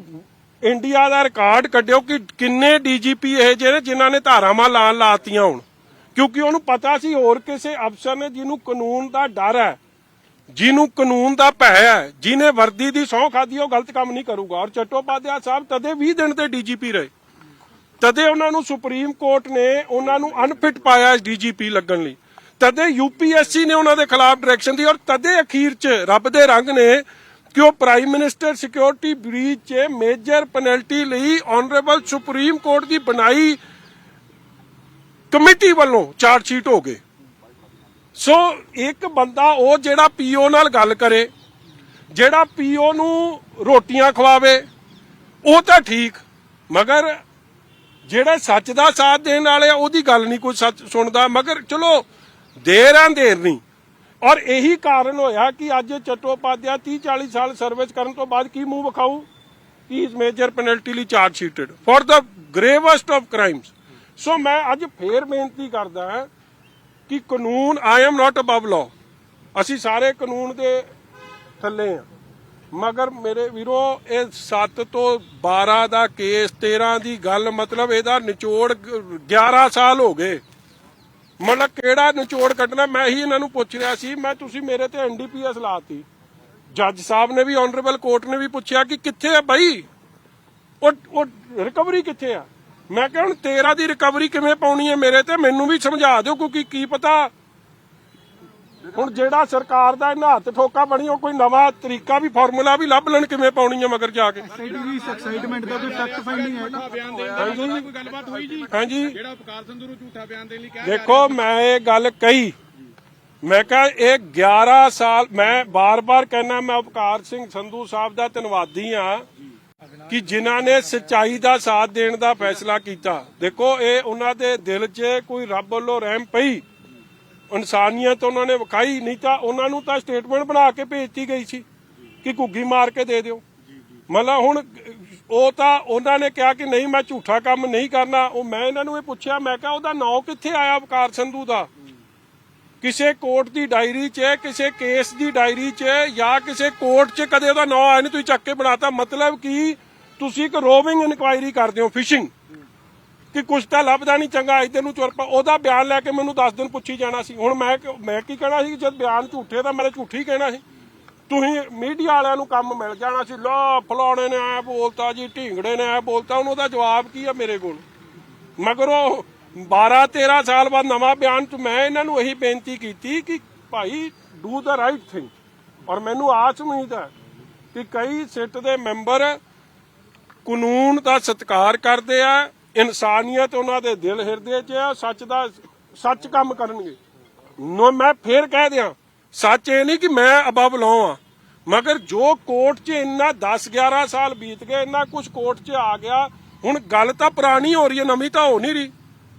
ਇੰਡੀਆ ਦਾ ਰਿਕਾਰਡ ਕੱਢਿਓ ਕਿ ਕਿੰਨੇ ਡੀਜੀਪੀ ਇਹ ਜਿਹੜੇ ਜਿਨ੍ਹਾਂ ਨੇ ਧਾਰਾਵਾਂ ਲਾਣ ਲਾਤੀਆਂ ਹੁਣ। ਕਿਉਂਕਿ ਉਹਨੂੰ ਪਤਾ ਸੀ ਹੋਰ ਕਿਸੇ ਅਫਸਰ ਨੇ ਜਿਹਨੂੰ ਕਾਨੂੰਨ ਦਾ ਡਰ ਹੈ, ਜਿਹਨੂੰ ਕਾਨੂੰਨ ਦਾ ਭੈ ਹੈ, ਜਿਹਨੇ ਵਰਦੀ ਦੀ ਸਹੁੰ ਖਾਦੀ ਉਹ ਗਲਤ ਕੰਮ ਨਹੀਂ ਕਰੂਗਾ। ਔਰ ਚੱਟੋਪਾਧਿਆ ਸਾਹਿਬ ਤਦੇ 20 ਦਿਨ ਤੇ ਡੀਜੀਪੀ ਰਹੇ। ਤਦੇ ਉਹਨਾਂ ਨੂੰ ਸੁਪਰੀਮ ਕੋਰਟ ਨੇ ਉਹਨਾਂ ਨੂੰ ਅਨਫਿਟ ਪਾਇਆ ਡੀਜੀਪੀ ਲੱਗਣ ਲਈ। ਤਦੇ ਯੂਪੀਐਸਸੀ ਨੇ ਉਹਨਾਂ ਦੇ ਖਿਲਾਫ ਡਾਇਰੈਕਸ਼ਨ ਦੀ ਔਰ ਤਦੇ ਅਖੀਰ 'ਚ ਰੱਬ ਦੇ ਰੰਗ ਨੇ ਕਿ ਉਹ ਪ੍ਰਾਈਮ ਮਿਨਿਸਟਰ ਸਿਕਿਉਰਿਟੀ ਬ੍ਰੀਚ 'ਚ ਮੇਜਰ ਪੈਨਲਟੀ ਲਈ ਆਨਰੇਬਲ ਸੁਪਰੀਮ ਕੋਰਟ ਦੀ ਬਣਾਈ ਕਮੇਟੀ ਵੱਲੋਂ ਚਾਰਜ ਸ਼ੀਟ ਹੋ ਗਏ। ਸੋ ਇੱਕ ਬੰਦਾ ਉਹ ਜਿਹੜਾ ਪੀਓ ਨਾਲ ਗੱਲ ਕਰੇ, ਜਿਹੜਾ ਪੀਓ ਨੂੰ ਰੋਟੀਆਂ ਖਵਾਵੇ, ਉਹ ਤਾਂ ਠੀਕ, ਮਗਰ ਜਿਹੜੇ ਸੱਚ ਦਾ ਸਾਥ ਦੇਣ ਵਾਲੇ ਆ, ਉਹਦੀ ਗੱਲ ਨਹੀਂ ਕੋਈ ਸੱਚ ਸੁਣਦਾ, ਮਗਰ ਚਲੋ, ਦੇਰ ਆਂ ਦੇਰ ਨਹੀਂ। ਔਰ ਇਹੀ ਕਾਰਨ ਹੋਇਆ ਕਿ ਅੱਜ ਚਟੋਪਾਧਿਆ 30 40 ਸਾਲ ਸਰਵਿਸ ਕਰਨ ਤੋਂ ਬਾਅਦ ਕੀ ਮੂੰਹ ਵਿਖਾਊ? ਹੀ ਇਜ਼ ਮੇਜਰ ਪੈਨਲਟੀ ਲਈ charge sheeted for the gravest of crimes so ਮੈਂ ਅੱਜ ਫੇਰ ਬੇਨਤੀ ਕਰਦਾ ਹਾਂ ਕਿ ਕਾਨੂੰਨ I am not above law ਅਸੀਂ ਸਾਰੇ ਕਾਨੂੰਨ ਦੇ ਥੱਲੇ ਆ ਮਗਰ ਮੇਰੇ ਵੀਰੋ, ਇਹ 7 ਤੋਂ 12 ਦਾ ਕੇਸ 13 ਦੀ ਗੱਲ, ਮਤਲਬ ਇਹਦਾ ਨਿਚੋੜ ਗ- 11 ਸਾਲ ਹੋ ਗਏ। ਮਤਲਬ ਕਿਹੜਾ ਨਿਚੋੜ ਕੱਢਣਾ, ਮੈਂ ਹੀ ਇਹਨਾਂ ਨੂੰ ਪੁੱਛ ਰਿਹਾ ਸੀ, ਮੈਂ ਤੁਸੀਂ ਮੇਰੇ ਤੇ ਐਨਡੀਪੀਐਸ ਲਾਤੀ। ਜੱਜ ਸਾਹਿਬ ਨੇ ਵੀ ਆਨਰੇਬਲ ਕੋਰਟ ਨੇ ਵੀ ਪੁੱਛਿਆ ਕਿ ਕਿੱਥੇ ਆ ਬਾਈ? ਉਹ ਉਹ ਰਿਕਵਰੀ ਕਿੱਥੇ ਆ? ਮੈਂ ਕਿਹਾ ਹੁਣ 13 ਦੀ ਰਿਕਵਰੀ ਕਿਵੇਂ ਪਾਉਣੀ ਹੈ ਮੇਰੇ ਤੇ? ਮੈਨੂੰ ਵੀ ਸਮਝਾ ਦਿਓ ਕਿਉਂਕਿ ਕੀ ਪਤਾ ਹੁਣ ਜਿਹੜਾ ਸਰਕਾਰ ਦਾ ਇਹਨਾਂ ਹੱਥ ਠੋਕਾ ਬਣੀ ਉਹ ਕੋਈ ਨਵਾਂ ਤਰੀਕਾ ਵੀ ਫਾਰਮੂਲਾ ਵੀ ਲੱਭ ਲੈਣ ਕਿਵੇਂ ਪਾਉਣੀ ਹੈ ਮਗਰ ਜਾ ਕੇ? ਐਸਆਈਟੀ ਦੀ ਐਕਸਾਈਟਮੈਂਟ ਦਾ ਕੋਈ ਫੈਕਟ ਫਾਈਂਡਿੰਗ ਹੈ ਬਿਆਨ ਦੇਣ ਦਾ ਕੋਈ ਗੱਲਬਾਤ ਹੋਈ ਜੀ? ਹਾਂਜੀ। ਜਿਹੜਾ ਉਪਕਾਰ ਸੰਧੂ ਨੂੰ ਝੂਠਾ ਬਿਆਨ ਦੇਣ ਲਈ ਕਿਹਾ ਦੇਖੋ ਮੈਂ ਇਹ ਗੱਲ ਕਹੀ। ਮੈਂ ਕਿਹਾ ਇਹ 11 ਸਾਲ ਮੈਂ ਬਾਰ-ਬਾਰ ਕਹਿਣਾ ਮੈਂ ਉਪਕਾਰ ਸਿੰਘ ਸੰਧੂ ਸਾਹਿਬ ਦਾ ਧੰਨਵਾਦੀ ਆ ਕਿ ਜਿਨ੍ਹਾਂ ਨੇ ਸਚਾਈ ਦਾ ਸਾਥ ਦੇਣ ਦਾ ਫੈਸਲਾ ਕੀਤਾ। ਦੇਖੋ ਇਹ ਉਹਨਾਂ ਦੇ ਦਿਲ 'ਚ ਕੋਈ ਰੱਬ ਵੱਲੋਂ ਰਹਿਮ ਪਈ। ਇਨਸਾਨੀਅਤ ਉਹਨਾਂ ਨੇ ਵਿਖਾਈ ਨਹੀਂ ਤਾਂ ਉਹਨਾਂ ਨੂੰ ਤਾਂ ਸਟੇਟਮੈਂਟ ਬਣਾ ਕੇ ਭੇਜਤੀ ਗਈ ਸੀ ਕਿ ਘੁੱਗੀ ਮਾਰ ਕੇ ਦੇ ਦਿਓ। ਮਤਲਬ ਹੁਣ ਉਹ ਤਾਂ ਉਹਨਾਂ ਨੇ ਕਿਹਾ ਕਿ ਨਹੀਂ, ਮੈਂ ਝੂਠਾ ਕੰਮ ਨਹੀਂ ਕਰਨਾ। ਉਹ ਮੈਂ ਇਹਨਾਂ ਨੂੰ ਇਹ ਪੁੱਛਿਆ, ਮੈਂ ਕਿਹਾ ਉਹਦਾ ਨਾਂ ਕਿੱਥੇ ਆਇਆ ਵਕਾਰ ਸੰਧੂ ਦਾ? ਕਿਸੇ ਕੋਰਟ ਦੀ ਡਾਇਰੀ 'ਚ, ਕਿਸੇ ਕੇਸ ਦੀ ਡਾਇਰੀ 'ਚ ਜਾਂ ਕਿਸੇ ਕੋਰਟ 'ਚ ਕਦੇ ਉਹਦਾ ਨਾਂ ਆਇਆ ਨਹੀਂ ਤੁਸੀਂ ਚੱਕ ਕੇ ਬਣਾਤਾ। ਮਤਲਬ ਕਿ ਤੁਸੀਂ ਇੱਕ ਰੋਵਿੰਗ ਇਨਕੁਆਇਰੀ ਕਰਦੇ ਹੋ ਫਿਸ਼ਿੰਗ ਕਿ ਕੁਛ ਤਾਂ ਲੱਭਦਾ ਨਹੀਂ, ਚੰਗਾ ਇੱਧਰ ਨੂੰ ਚੁਰਪਾ ਉਹਦਾ ਬਿਆਨ ਲੈ ਕੇ ਮੈਨੂੰ 10 ਦਿਨ ਪੁੱਛੀ ਜਾਣਾ ਸੀ। ਹੁਣ ਮੈਂ ਮੈਂ ਕੀ ਕਹਿਣਾ ਸੀ ਜਦ ਬਿਆਨ ਝੂਠੇ ਤਾਂ ਮੈਂ ਝੂਠੀ ਕਹਿਣਾ ਸੀ। ਤੁਸੀਂ ਮੀਡੀਆ ਵਾਲਿਆਂ ਨੂੰ ਕੰਮ ਮਿਲ ਜਾਣਾ ਸੀ। ਲੋ, ਫਲਾਣੇ ਨੇ ਐ ਬੋਲਤਾ ਜੀ, ਢੀਂਗੜੇ ਨੇ ਐ ਬੋਲਤਾ ਹੁਣ ਉਹਦਾ ਜਵਾਬ ਕੀ ਆ ਮੇਰੇ ਕੋਲ? ਮਗਰੋਂ 12 13 ਸਾਲ ਬਾਅਦ ਨਵਾਂ ਬਿਆਨ ਚ ਮੈਂ ਇਹਨਾਂ ਨੂੰ ਇਹੀ ਬੇਨਤੀ ਕੀਤੀ ਕਿ ਭਾਈ ਡੂ ਦਾ ਰਾਈਟ ਥਿੰਗ ਔਰ ਮੈਨੂੰ ਆਸ ਉਮੀਦ ਹੈ ਕਿ ਕਈ ਸਿੱਟ ਦੇ ਮੈਂਬਰ ਕਾਨੂੰਨ ਦਾ ਸਤਿਕਾਰ ਕਰਦੇ ਆ ਇਨਸਾਨੀਅਤ ਉਹਨਾਂ ਦੇ ਦਿਲ ਹਿਰਦੇ 'ਚ ਆ, ਸੱਚ ਦਾ ਸੱਚ ਕੰਮ ਕਰਨਗੇ। ਨੋ, ਮੈਂ ਫੇਰ ਕਹਿ ਦਿਆਂ, ਸੱਚ ਇਹ ਨਹੀਂ ਕਿ ਮੈਂ ਅਬਵ ਲੋ ਆ। ਮਗਰ ਜੋ ਕੋਰਟ 'ਚ ਇੰਨਾ 10 11 ਸਾਲ ਬੀਤ ਗਏ, ਇੰਨਾ ਕੁਝ ਕੋਰਟ 'ਚ ਆ ਗਿਆ, ਹੁਣ ਗੱਲ ਤਾਂ ਪੁਰਾਣੀ ਹੋ ਰਹੀ ਹੈ, ਨਵੀਂ ਤਾਂ ਹੋ ਨਹੀਂ ਰਹੀ।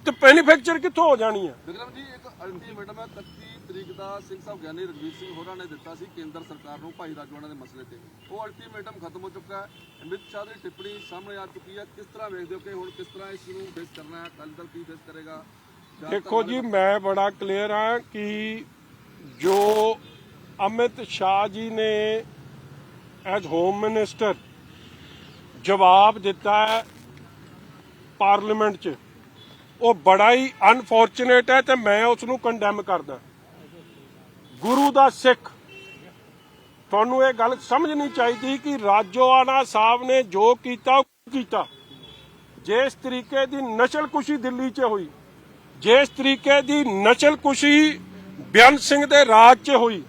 ਤੇ ਮੈਨੂਫੈਕਚਰ ਕਿੱਥੋਂ ਹੋ ਜਾਣੀ ਹੈ ਵਿਕਰਮ ਜੀ, ਇੱਕ ਅਲਟੀਮੇਟਮ ਹੈ ਤਰੀਕ ਦਾ ਸਿੰਘ ਸਾਹਿਬ ਗਿਆਨੀ ਰਣਜੀਤ ਸਿੰਘ ਹੋਰਾਂ ਨੇ ਦਿੱਤਾ ਸੀ ਕੇਂਦਰ ਸਰਕਾਰ ਨੂੰ ਭਾਈ ਰਾਜਵਾਨਾ ਦੇ ਮਸਲੇ ਤੇ। ਉਹ ਅਲਟੀਮੇਟਮ ਖਤਮ ਹੋ ਚੁੱਕਾ ਹੈ। ਅਮਿਤ ਸ਼ਾਹ ਦੀ ਟਿੱਪਣੀ ਸਾਹਮਣੇ ਆ ਚੁੱਕੀ ਹੈ। ਕਿਸ ਤਰ੍ਹਾਂ ਵੇਖਦੇ ਹੋ ਕਿ ਹੁਣ ਕਿਸ ਤਰ੍ਹਾਂ ਇਸ ਨੂੰ ਫੇਸ ਕਰਨਾ ਹੈ? ਅਕਾਲੀ ਦਲ ਕੀ ਫੇਸ ਕਰੇਗਾ? ਦੇਖੋ ਜੀ ਮੈਂ ਬੜਾ ਕਲੀਅਰ ਹਾਂ ਕਿ ਜੋ ਅਮਿਤ ਸ਼ਾਹ ਜੀ ਨੇ ਐਜ਼ ਹੋਮ ਮਿਨਿਸਟਰ ਜਵਾਬ ਦਿੱਤਾ ਹੈ ਪਾਰਲੀਮੈਂਟ 'ਚ ਉਹ ਬੜਾ ਹੀ ਅਨਫੋਰਚੂਨੇਟ ਹੈ ਤੇ ਮੈਂ ਉਸ ਨੂੰ ਕੰਡੈਮ ਕਰਦਾ। ਗੁਰੂ ਦਾ ਸਿੱਖ। ਤੁਹਾਨੂੰ ਇਹ ਗੱਲ ਸਮਝਣੀ ਚਾਹੀਦੀ ਕਿ ਰਾਜੋਆਣਾ ਸਾਹਿਬ ਨੇ ਜੋ ਕੀਤਾ ਕੀਤਾ। ਜਿਸ ਤਰੀਕੇ ਦੀ ਨਸਲਕੁਸ਼ੀ ਦਿੱਲੀ 'ਚ ਹੋਈ, ਜਿਸ ਤਰੀਕੇ ਦੀ ਨਸਲਕੁਸ਼ੀ ਬਿਆਨ ਸਿੰਘ ਦੇ ਰਾਜ 'ਚ ਹੋਈ,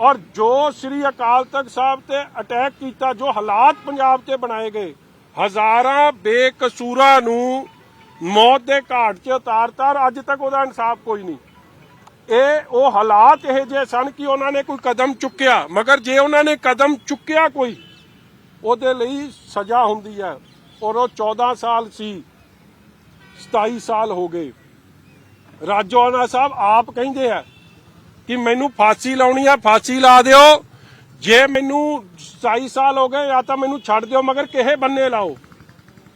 ਔਰ ਜੋ ਸ੍ਰੀ ਅਕਾਲ ਤਖਤ ਸਾਹਿਬ ਤੇ ਅਟੈਕ ਕੀਤਾ, ਜੋ ਹਾਲਾਤ ਪੰਜਾਬ ਚ ਬਣਾਏ ਗਏ, ਹਜ਼ਾਰਾਂ ਬੇਕਸੂਰਾਂ ਨੂੰ ਮੌਤ ਦੇ ਘਾਟ 'ਚ ਉਤਾਰਤਾ, ਔਰ ਅੱਜ ਤੱਕ ਉਹਦਾ ਇਨਸਾਫ ਕੋਈ ਨਹੀਂ। ਇਹ ਉਹ ਹਾਲਾਤ ਇਹ ਜੇ ਸਨ ਕਿ ਉਹਨਾਂ ਨੇ ਕੋਈ ਕਦਮ ਚੁੱਕਿਆ, ਮਗਰ ਜੇ ਉਹਨਾਂ ਨੇ ਕਦਮ ਚੁੱਕਿਆ ਕੋਈ, ਉਹਦੇ ਲਈ ਸਜ਼ਾ ਹੁੰਦੀ ਹੈ। ਔਰ ਉਹ 14 ਸਾਲ ਸੀ 27 ਸਾਲ ਹੋ ਗਏ। ਰਾਜੋਆਣਾ ਸਾਹਿਬ ਆਪ ਕਹਿੰਦੇ ਆ ਕਿ ਮੈਨੂੰ ਫਾਂਸੀ ਲਾਉਣੀ ਆ, ਫਾਂਸੀ ਲਾ ਦਿਓ। ਜੇ ਮੈਨੂੰ 27 ਸਾਲ ਹੋ ਗਏ ਜਾਂ ਤਾਂ ਮੈਨੂੰ ਛੱਡ ਦਿਓ, ਮਗਰ ਕਿਹੇ ਬੰਨੇ ਲਾਓ।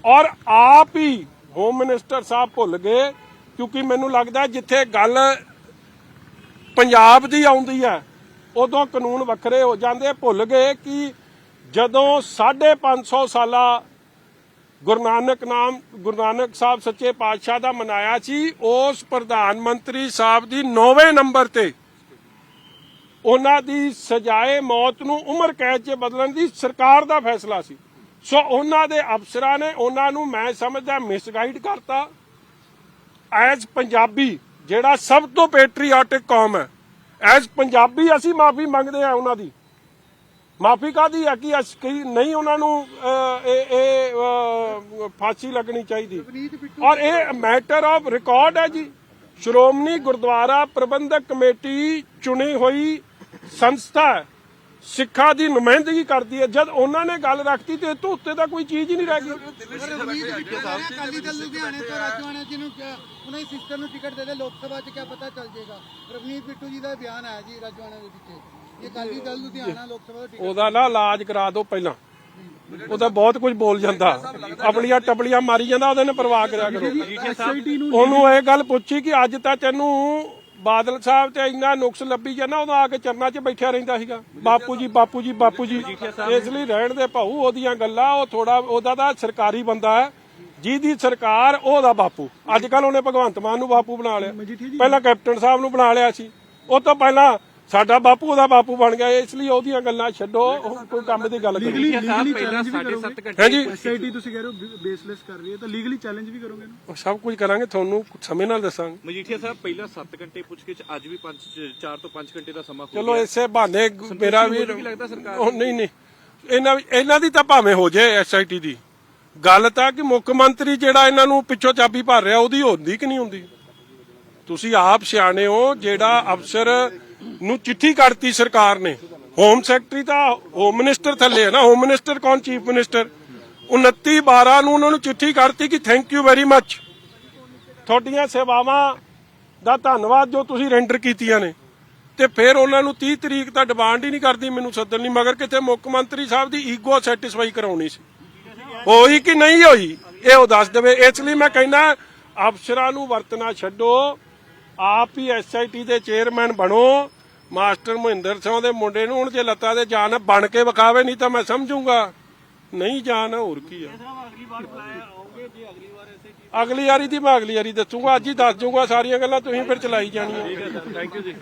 ਔਰ ਆਪ ਹੀ ਹੋਮ ਮਿਨਿਸਟਰ ਸਾਹਿਬ ਭੁੱਲ ਗਏ, ਕਿਉਂਕਿ ਮੈਨੂੰ ਲੱਗਦਾ ਜਿੱਥੇ ਗੱਲ ਪੰਜਾਬ ਦੀ ਆਉਂਦੀ ਹੈ। ਉਦੋਂ ਕਾਨੂੰਨ ਵੱਖਰੇ ਹੋ ਜਾਂਦੇ, ਭੁੱਲ ਗਏ ਕਿ ਜਦੋਂ 550 ਸਾਲਾ ਗੁਰੂ ਨਾਨਕ ਨਾਮ, ਗੁਰੂ ਨਾਨਕ ਸਾਹਿਬ ਸੱਚੇ ਪਾਤਸ਼ਾਹ ਦਾ ਮਨਾਇਆ ਸੀ, ਉਸ ਪ੍ਰਧਾਨ ਮੰਤਰੀ ਸਾਹਿਬ ਦੀ 9ਵੇਂ ਨੰਬਰ ਤੇ ਉਹਨਾਂ ਦੀ ਸਜ਼ਾਏ ਮੌਤ ਨੂੰ ਉਮਰ ਕੈਦ 'ਚ ਬਦਲਣ ਦੀ ਸਰਕਾਰ ਦਾ ਫੈਸਲਾ ਸੀ। ਸੋ ਉਹਨਾਂ ਦੇ ਅਫਸਰਾਂ ਨੇ ਉਹਨਾਂ ਨੂੰ ਮੈਂ ਸਮਝਦਾ ਮਿਸਗਾਈਡ ਕਰਤਾ। ਐਜ਼ ਪੰਜਾਬੀ ਜਿਹੜਾ ਸਭ ਤੋਂ ਪੈਟਰੀਆਟਿਕ ਕੌਮ ਹੈ। ਐਜ਼ ਪੰਜਾਬੀ ਅਸੀਂ ਮਾਫੀ ਮੰਗਦੇ ਆ ਉਹਨਾਂ ਦੀ। ਮਾਫੀ ਕਾਦੀ ਹੈ ਕਿ ਅਸੀਂ ਕਿ ਨਹੀਂ ਉਹਨਾਂ ਨੂੰ ਇਹ ਇਹ ਫਾਂਸੀ ਲੱਗਣੀ ਚਾਹੀਦੀ। ਔਰ ਇਹ ਮੈਟਰ ਆਫ ਰਿਕਾਰਡ ਹੈ ਜੀ। ਸ਼੍ਰੋਮਣੀ ਗੁਰਦੁਆਰਾ ਪ੍ਰਬੰਧਕ ਕਮੇਟੀ ਚੁਣੀ ਹੋਈ ਸੰਸਥਾ ਸਿੱਖਾਂ ਦੀ ਨੁਮਾਇੰਦਗੀ ਕਰਦੀ ਹੈ ਜਦ ਉਹਨਾਂ ਨੇ ਗੱਲ ਰੱਖਤੀ ਤੇ ਤੋਂ ਉੱਤੇ ਤਾਂ ਕੋਈ ਚੀਜ਼ ਹੀ ਨਹੀਂ ਰਹਿ ਗਈ ਰਵਨੀਤ ਬਿੱਟੂ ਨੇ ਅਕਾਲੀ ਦਲ ਲੁਧਿਆਣੇ ਤੋਂ ਰਾਜਵਾਨਾ ਜੀ ਨੂੰ ਕਿਹਾ ਉਹਨਾਂ ਦੀ ਸਿਸਟਰ ਨੂੰ ਟਿਕਟ ਦੇ ਦੇ ਲੋਕ ਸਭਾ 'ਚ ਕਿਆ ਪਤਾ ਚੱਲ ਜਾਏਗਾ ਰਵਨੀਤ ਬਿੱਟੂ ਜੀ ਦਾ ਬਿਆਨ ਆਇਆ ਜੀ ਰਾਜਵਾਨਾ ਦੇ ਵਿੱਚ ਇਹ ਅਕਾਲੀ ਦਲ ਲੁਧਿਆਣਾ ਲੋਕ ਸਭਾ ਦਾ ਟਿਕਟ ਉਹਦਾ ਨਾ ਇਲਾਜ ਕਰਾ ਦਿਓ ਪਹਿਲਾਂ ਉਹਦਾ ਬਹੁਤ ਕੁਝ ਬੋਲ ਜਾਂਦਾ ਆਪਣੀਆਂ ਟਪਲੀਆਂ ਮਾਰੀ ਜਾਂਦਾ ਉਹਦੇ ਨੇ ਪਰਵਾਹ ਕਰਿਆ ਕਰੋ ਉਹਨੂੰ ਇਹ ਗੱਲ ਪੁੱਛੀ ਕਿ ਅੱਜ ਤਾਂ ਤੈਨੂੰ ਬਾਦਲ ਸਾਹਿਬ ਤੇ ਇੰਨਾ ਨੁਕਸ ਲੱਭੀ ਜਾਂਦਾ ਉਦੋਂ ਆ ਕੇ ਚਰਨਾਂ 'ਚ ਬੈਠਿਆ ਰਹਿੰਦਾ ਸੀਗਾ। ਬਾਪੂ ਜੀ ਬਾਪੂ ਜੀ ਬਾਪੂ ਜੀ ਇਸ ਲਈ ਰਹਿਣ ਦੇ ਭਾਊ ਉਹਦੀਆਂ ਗੱਲਾਂ ਉਹ ਥੋੜਾ ਉਹਦਾ ਤਾਂ ਸਰਕਾਰੀ ਬੰਦਾ ਹੈ। ਜਿਹਦੀ ਸਰਕਾਰ ਉਹਦਾ ਬਾਪੂ। ਅੱਜ ਕੱਲ ਉਹਨੇ ਭਗਵੰਤ ਮਾਨ ਨੂੰ ਬਾਪੂ ਬਣਾ ਲਿਆ। ਪਹਿਲਾਂ ਕੈਪਟਨ ਸਾਹਿਬ ਨੂੰ ਬਣਾ ਲਿਆ ਸੀ। ਉਹ ਤੋਂ ਪਹਿਲਾਂ ਸਾਡਾ ਬਾਪੂ ਉਹਦਾ ਬਾਪੂ ਬਣ ਗਿਆ ਇਸ ਲਈ ਉਹਦੀਆਂ ਗੱਲਾਂ ਛੱਡੋ ਉਹ ਕੋਈ ਕੰਮ ਦੀ ਗੱਲ ਕਰੋ ਲੀਗਲੀ ਲੀਗਲੀ ਚੈਲੰਜ ਵੀ ਕਰੋਗੇ? ਹਾਂਜੀ। ਐਸਆਈਟੀ ਤੁਸੀਂ ਕਹਿ ਰਹੇ ਹੋ ਬੇਸਲੈਸ ਕਰ ਰਹੀ ਹੈ ਤਾਂ ਲੀਗਲੀ ਚੈਲੰਜ ਵੀ ਕਰੋਗੇ ਇਹਨੂੰ ਉਹ ਸਭ ਕੁਝ ਕਰਾਂਗੇ ਤੁਹਾਨੂੰ ਸਮੇਂ ਨਾਲ ਦੱਸਾਂਗੇ। ਮਜੀਠੀਆ ਸਾਹਿਬ ਪਹਿਲਾਂ 7 ਘੰਟੇ ਪੁੱਛ ਕੇ ਅੱਜ ਵੀ 5 4 ਤੋਂ 5 ਘੰਟੇ ਦਾ ਸਮਾਂ ਹੋ ਚਲੋ। ਇਸੇ ਬਹਾਨੇ ਮੇਰਾ ਵੀ ਵੀ ਲੱਗਦਾ ਸਰਕਾਰ ਉਹ ਨਹੀਂ ਨਹੀਂ। ਇਹਨਾਂ ਇਹਨਾਂ ਦੀ ਤਾਂ ਭਾਵੇਂ ਹੋ ਜਾਏ ਐਸਆਈਟੀ ਦੀ। ਗੱਲ ਤਾਂ ਕਿ ਮੁੱਖ ਮੰਤਰੀ ਜਿਹੜਾ ਇਹਨਾਂ ਨੂੰ ਪਿੱਛੋਂ ਚਾਬੀ ਭਰ ਰਿਹਾ ਉਹਦੀ ਹੁੰਦੀ ਕਿ ਨਹੀਂ ਹੁੰਦੀ? ਤੁਸੀਂ ਆਪ ਸਿਆਣੇ ਹੋ ਜਿਹੜਾ ਅਫਸਰ ਨੂੰ ਚਿੱਠੀ ਕੱਢਤੀ ਸਰਕਾਰ ਨੇ। ਹੋਮ ਸੈਕਟਰੀ ਤਾਂ ਹੋਮ ਮਿਨਿਸਟਰ ਥੱਲੇ ਹੈ ਨਾ। ਹੋਮ ਮਿਨਿਸਟਰ ਕੌਣ? ਚੀਫ ਮਿਨਿਸਟਰ 29 12 ਨੂੰ ਉਹਨਾਂ ਨੂੰ ਚਿੱਠੀ ਕੱਢਤੀ ਕਿ ਥੈਂਕ ਯੂ ਵੈਰੀ ਮੱਚ ਤੁਹਾਡੀਆਂ ਸੇਵਾਵਾਂ ਦਾ ਧੰਨਵਾਦ ਜੋ ਤੁਸੀਂ ਰੈਂਡਰ ਕੀਤੀਆਂ ਨੇ। ਤੇ ਫਿਰ ਉਹਨਾਂ ਨੂੰ 30 ਤਰੀਕ ਤਾਂ ਡਿਮਾਂਡ ਹੀ ਨਹੀਂ ਕਰਦੀ ਮੈਨੂੰ ਸੱਦਣ ਲਈ, ਮਗਰ ਕਿਤੇ ਮੁੱਖ ਮੰਤਰੀ ਸਾਹਿਬ ਦੀ ਈਗੋ ਸੈਟੀਸਫਾਈ ਕਰਾਉਣੀ ਸੀ। ਹੋਈ ਕਿ ਨਹੀਂ ਹੋਈ? ਇਹ ਉਹ ਦੱਸ ਦੇਵੇ। ਇਸ ਲਈ ਮੈਂ ਕਹਿੰਦਾ, ਅਫਸਰਾਂ ਨੂੰ ਵਰਤਣਾ ਛੱਡੋ। ਆਪ ਹੀ ਐਸਆਈਟੀ ਦੇ ਚੇਅਰਮੈਨ ਬਣੋ, ਮਾਸਟਰ ਮਹਿੰਦਰ ਸਿੰਘ ਦੇ ਮੁੰਡੇ ਨੂੰ ਹੁਣ ਜੇ ਲੱਤਾਂ ਦੇ ਜਾਨ ਬਣ ਕੇ ਵਿਖਾਵੇ, ਨਹੀਂ ਤਾਂ ਮੈਂ ਸਮਝੂੰਗਾ। ਨਹੀਂ ਜਾਨ, ਹੋਰ ਕੀ ਆ। ਅਗਲੀ ਵਾਰੀ ਦੀ ਮੈਂ ਅਗਲੀ ਵਾਰੀ ਦੱਸੂਗਾ, ਅੱਜ ਹੀ ਦੱਸ ਦੂੰਗਾ ਸਾਰੀਆਂ ਗੱਲਾਂ, ਤੁਸੀਂ ਫਿਰ ਚਲਾਈ ਜਾਣੀਆਂ। ਥੈਂਕ ਯੂ ਜੀ।